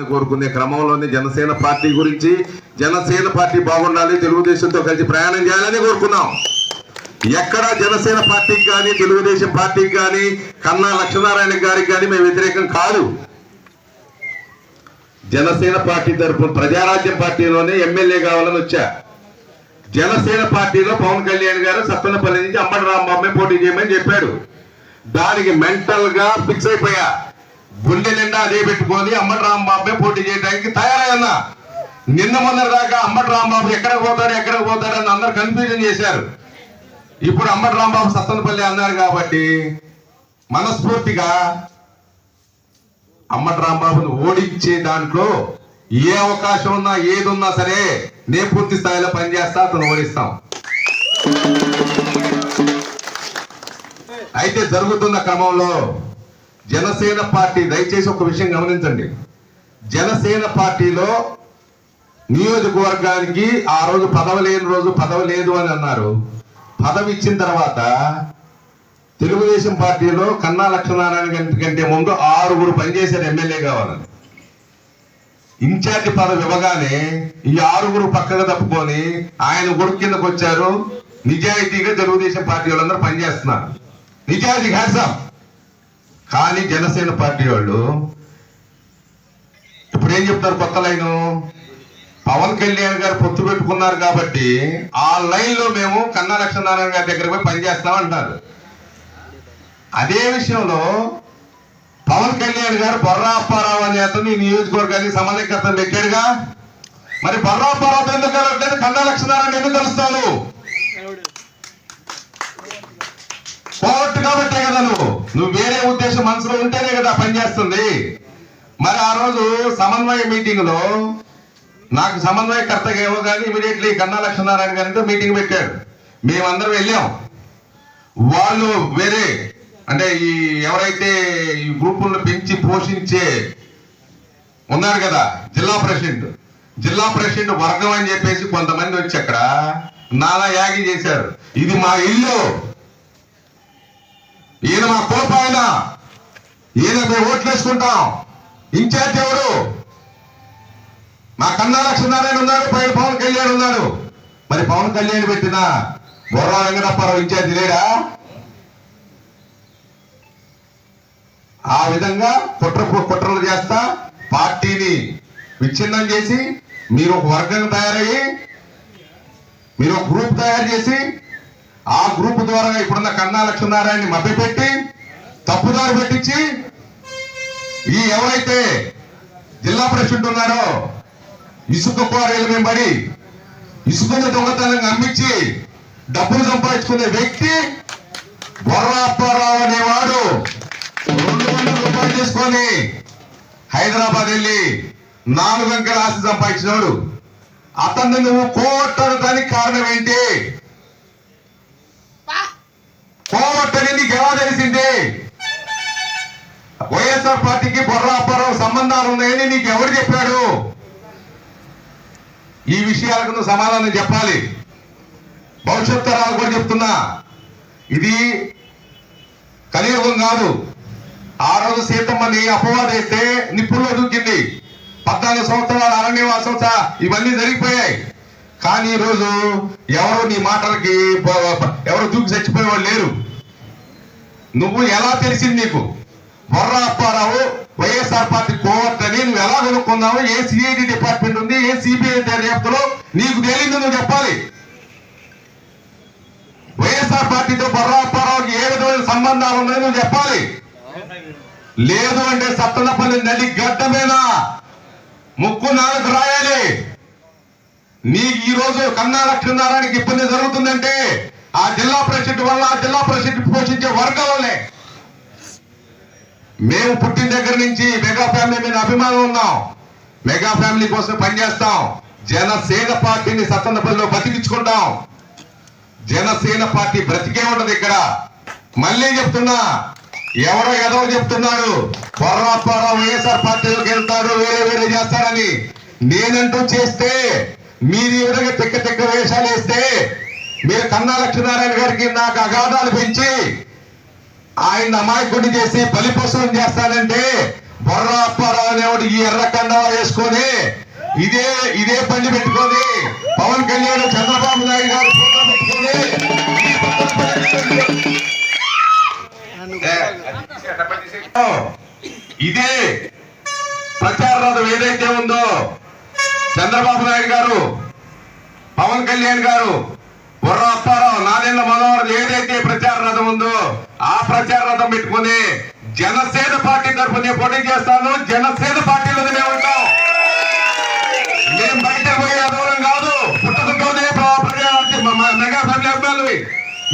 కోరుకునే క్రమంలోనే జనసేన పార్టీ గురించి జనసేన పార్టీ బాగుండాలి తెలుగుదేశంతో కలిసి ప్రయాణం చేయాలని కోరుకున్నాం. ఎక్కడ జనసేన పార్టీకి కానీ తెలుగుదేశం పార్టీకి కానీ కన్నా లక్ష్మీనారాయణ గారికి కానీ మేము వ్యతిరేకం కాదు. జనసేన పార్టీ తరఫున ప్రజారాజ్యం పార్టీలోనే ఎమ్మెల్యే కావాలని వచ్చా. జనసేన పార్టీలో పవన్ కళ్యాణ్ గారు సత్తనపల్లి నుంచి అంబటి రాంబాబు పోటీ చేయమని చెప్పాడు. దానికి మెంటల్గా ఫిక్స్ అయిపోయా. గుండె నిండా అదే పెట్టుకొని అమ్మటి రాంబాబే పోటీ చేయడానికి తయారయ్యన్నా. నిన్న మొన్న దాకా అమ్మటి రాంబాబు ఎక్కడ పోతాడు ఎక్కడ పోతాడు అని అందరు కన్ఫ్యూజన్ చేశారు. ఇప్పుడు అమ్మటి రాంబాబు సత్తనపల్లి అన్నారు కాబట్టి మనస్ఫూర్తిగా అమ్మటి రాంబాబుని ఓడించే దాంట్లో ఏ అవకాశం ఉన్నా ఏది ఉన్నా సరే నేను పూర్తి స్థాయిలో పనిచేస్తా అతను ఓడిస్తాం. అయితే జరుగుతున్న క్రమంలో జనసేన పార్టీ దయచేసి ఒక విషయం గమనించండి. జనసేన పార్టీలో నియోజకవర్గానికి ఆ రోజు పదవి లేని రోజు పదవి లేదు అని అన్నారు. పదవి ఇచ్చిన తర్వాత తెలుగుదేశం పార్టీలో కన్నా లక్ష్మీనారాయణ గారి కంటే ముందు ఆరుగురు పనిచేశారు ఎమ్మెల్యే కావాలని. ఇన్ఛార్జి పదవి ఇవ్వగానే ఈ ఆరుగురు పక్కగా తప్పుకొని ఆయన కొడుకు కిందకు వచ్చారు. నిజాయితీగా తెలుగుదేశం పార్టీ వాళ్ళందరూ పనిచేస్తున్నారు. నిజాయితీ హ్యాసం కానీ జనసేన పార్టీ వాళ్ళు ఇప్పుడు ఏం చెప్తారు కొత్త లైను? పవన్ కళ్యాణ్ గారు పొత్తు పెట్టుకున్నారు కాబట్టి ఆ లైన్లో మేము కన్నా లక్ష్మీనారాయణ గారి దగ్గర పోయి పనిచేస్తాం అంటారు. అదే విషయంలో పవన్ కళ్యాణ్ గారు బొర్రా అప్పారావు అనే అతను ఈ నియోజకవర్గానికి సమన్వయకర్తను పెట్టాడుగా. మరి బొర్రా అప్పారావు ఎందుకు కలవట్లేదు? కన్నా లక్ష్మీనారాయణ ఎందుకు కలుస్తాను కోర్టు కాబట్టే కదా నువ్వు. నువ్వు వేరే ఉద్దేశం మనసులో ఉంటేనే కదా పనిచేస్తుంది మరి ఆ రోజు సమన్వయ మీటింగ్లో నాకు సమన్వయకర్తగా ఏమో కానీ ఇమీడియట్లీ కన్నా లక్ష్మీనారాయణ గారితో మీటింగ్ పెట్టాడు మేమందరం వెళ్ళాం. వాళ్ళు వేరే అంటే ఈ ఎవరైతే ఈ గ్రూపులను పెంచి పోషించే ఉన్నారు కదా జిల్లా ప్రెసిడెంట్. జిల్లా ప్రెసిడెంట్ వర్గం అని చెప్పేసి కొంతమంది వచ్చి అక్కడ నానా యాగి చేశారు. ఇది మా ఇల్లు. ఈయన మా కోప ఆయన. ఈయన మేము ఓట్లు వేసుకుంటాం ఇన్ఛార్జ్ ఎవరు? మా కన్నా లక్ష్మీనారాయణ ఉన్నాడు పైన పవన్ కళ్యాణ్ ఉన్నాడు. మరి పవన్ కళ్యాణ్ పెట్టిన బొర్రా వెంకటప్పారావు ఇన్ఛార్జ్ లేడా? ఆ విధంగా కుట్ర కుట్రలు చేస్తా పార్టీని విచ్ఛిన్నం చేసి మీరు ఒక వర్గం తయారయ్యి మీరు ఒక గ్రూప్ తయారు చేసి ఆ గ్రూప్ ద్వారా ఇప్పుడున్న కన్నా లక్ష్మీనారాయణని మభ్యపెట్టి తప్పుదారి పెట్టించి ఈ ఎవరైతే జిల్లా ప్రెసిడెంట్ ఉన్నారో ఇసుక కోరేలు వెంబడి ఇసుకను దొంగతనంగా అమ్మించి డబ్బులు సంపాదించుకునే వ్యక్తి బొర్రా అనేవాడు. రెండు వందల రూపాయలు చేసుకొని హైదరాబాద్ వెళ్ళి నాలుగు అంకెల ఆస్తి సంపాదించినాడు. అతన్ని నువ్వు కోట్టడానికి కారణం ఏంటి కోవట్టని నీకు ఎలా తెలిసింది వైఎస్ఆర్ పార్టీకి బొర్రా అప్పారావు సంబంధాలు ఉన్నాయని నీకు ఎవరు చెప్పాడు? ఈ విషయాలకు నువ్వు సమాధానం చెప్పాలి. భవిష్యత్ తరాలు కూడా చెప్తున్నా. ఇది కలియుగం కాదు. ఆ రోజు సీతమ్మని అపవాదేస్తే నిప్పుల్లో దూకింది. పద్నాలుగు సంవత్సరాల అరణ్యవాసం ఇవన్నీ జరిగిపోయాయి. కానీ ఈరోజు రోజు ఎవరు నీ మాటలకి ఎవరు దూకి చచ్చిపోయేవాళ్ళు లేరు. నువ్వు ఎలా తెలిసింది నీకు? Borra Apparao YSR party covert అని నువ్వు ఎలా కొనుక్కున్నావు ఏ సిఐడి డిపార్ట్మెంట్ ఉంది? ఏ సిబిఐ దర్యాప్తులో నీకు తెలియదు నువ్వు చెప్పాలి. వైఎస్ఆర్ పార్టీతో బొర్రా అప్పారావుకి ఏ విధమైన సంబంధాలు ఉన్నాయో నువ్వు చెప్పాలి. లేదు అంటే సత్తనపల్లి నది గడ్డ మీద ముక్కు నాలుగు రాయాలి. నీకు ఈ రోజు కన్నా లక్ష్మీనారాయణకి ఇబ్బంది జరుగుతుందంటే ఆ జిల్లా ప్రెసిడెంట్ వల్ల ఆ జిల్లా ప్రెసిడెంట్ పోషించే వర్గం వల్లే మేము పుట్టిన దగ్గర నుంచి మెగా ఫ్యామిలీ మీద అభిమానం ఉన్నాం. మెగా ఫ్యామిలీ కోసం పనిచేస్తాం. జనసేన పార్టీని సత్తనపల్లిలో బతికించుకుంటాం. జనసేన పార్టీ బ్రతికే ఉండదు ఇక్కడ. మళ్ళీ చెప్తున్నా ఎవరో ఏదో చెప్తున్నాడు బొర్రాపారావు వైఎస్ఆర్ పార్టీలోకి వెళ్తారు వేరే వేరే చేస్తాడని నేనంటూ చేస్తే మీరు ఈ విధంగా తిక్క తిక్క వేషాలు వేస్తే మీరు కన్నా లక్ష్మీనారాయణ గారికి నాకు అగాధాలు పెంచి ఆయన అమాయకుడిని చేసి బలిపశువుని చేస్తానంటే బొర్ర అనేవాడు ఈ ఎర్ర కండవ వేసుకొని ఇదే ఇదే పని పెట్టుకొని పవన్ కళ్యాణ్ చంద్రబాబు నాయుడు గారు ఇదే ప్రచార రథం ఏదైతే ఉందో చంద్రబాబు నాయుడు గారు పవన్ కళ్యాణ్ గారు బుర్ర అప్పారావు నాదెండ్ల మనోహర్ ఏదైతే ప్రచార రథం ఉందో ఆ ప్రచార రథం పెట్టుకుని జనసేన పార్టీ తరఫున పోటీ చేస్తాను. జనసేన పార్టీలో మేము ఉంటాం. మేము బయటకు పోయే దూరం కాదు. పుట్టుకుంటూనే ప్రజా మెగా ఫ్యామిలీ అభిమానులు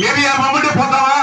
మేము మమ్మల్ని పోతావా